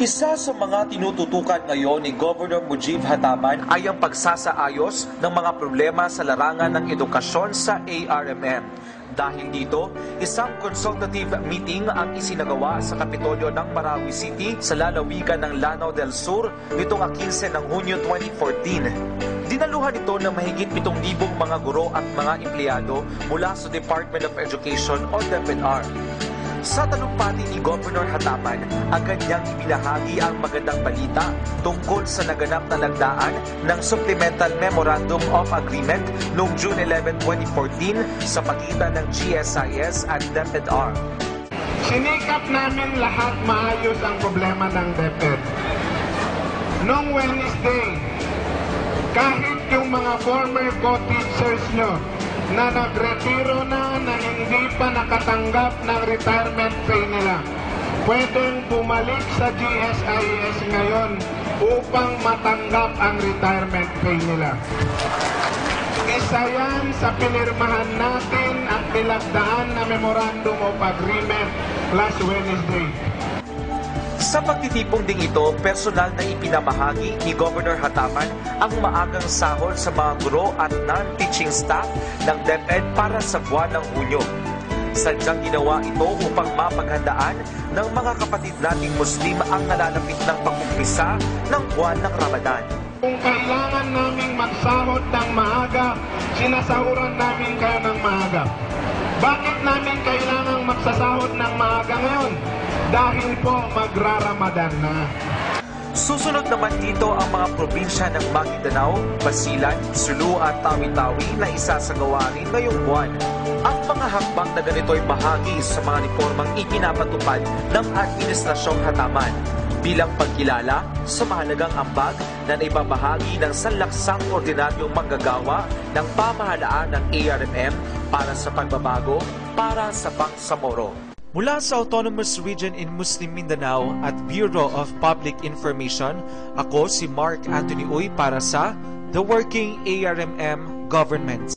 Isa sa mga tinututukan ngayon ni Governor Mujib Hataman ay ang pagsasaayos ng mga problema sa larangan ng edukasyon sa ARMM. Dahil dito, isang consultative meeting ang isinagawa sa Kapitolyo ng Marawi City sa lalawigan ng Lanao del Sur nitong 15 ng Hunyo 2014. Dinaluhan ito ng mahigit 7,000 mga guro at mga empleyado mula sa Department of Education o DepEdR. Sa talumpati ni Governor Hataman, agad niyang ibinahagi ang magandang balita tungkol sa naganap na lagdaan ng Supplemental Memorandum of Agreement noong June 11, 2014 sa pagitan ng GSIS at DepEdR. Sinikap namin lahat maayos ang problema ng DepEd. Noong Wednesday, kahit yung mga former co-teachers nyo na nagretiro na na hindi pa nakatanggap ng retirement pay nila, pwedeng bumalik sa GSIS ngayon upang matanggap ang retirement pay nila. Isa yan sa pinirmahan natin at nilagdaan na Memorandum of Agreement last Wednesday. Sa pagtitipong ding ito, personal na ipinamahagi ni Governor Hataman ang maagang sahod sa mga guro at non-teaching staff ng DepEd para sa buwan ng Hunyo. Sadyang ginawa ito upang mapaghandaan ng mga kapatid nating Muslim ang nalalapit ng pag-umpisa ng buwan ng Ramadan. Kung kailangan naming magsahod ng maaga, sinasahuran namin kayo ng maaga. Bakit namin kailangang magsasahod ng maaga ngayon? Dahil po magraramadan na. Susunod naman dito ang mga probinsya ng Maguindanao, Basilan, Sulu at Tawi-Tawi na isasagawa rin ngayong buwan. Ang mga hakbang na ganito ay bahagi sa mga reformang ipinapatupad ng Administrasyong Hataman bilang pagkilala sa mahalagang ambag na naibabahagi ng sanlaksang ordinaryong manggagawa ng pamahalaan ng ARMM para sa pagbabago para sa Bangsamoro. Mula sa Autonomous Region in Muslim Mindanao at Bureau of Public Information, ako si Mark Anthony Uy para sa The Working ARMM Government.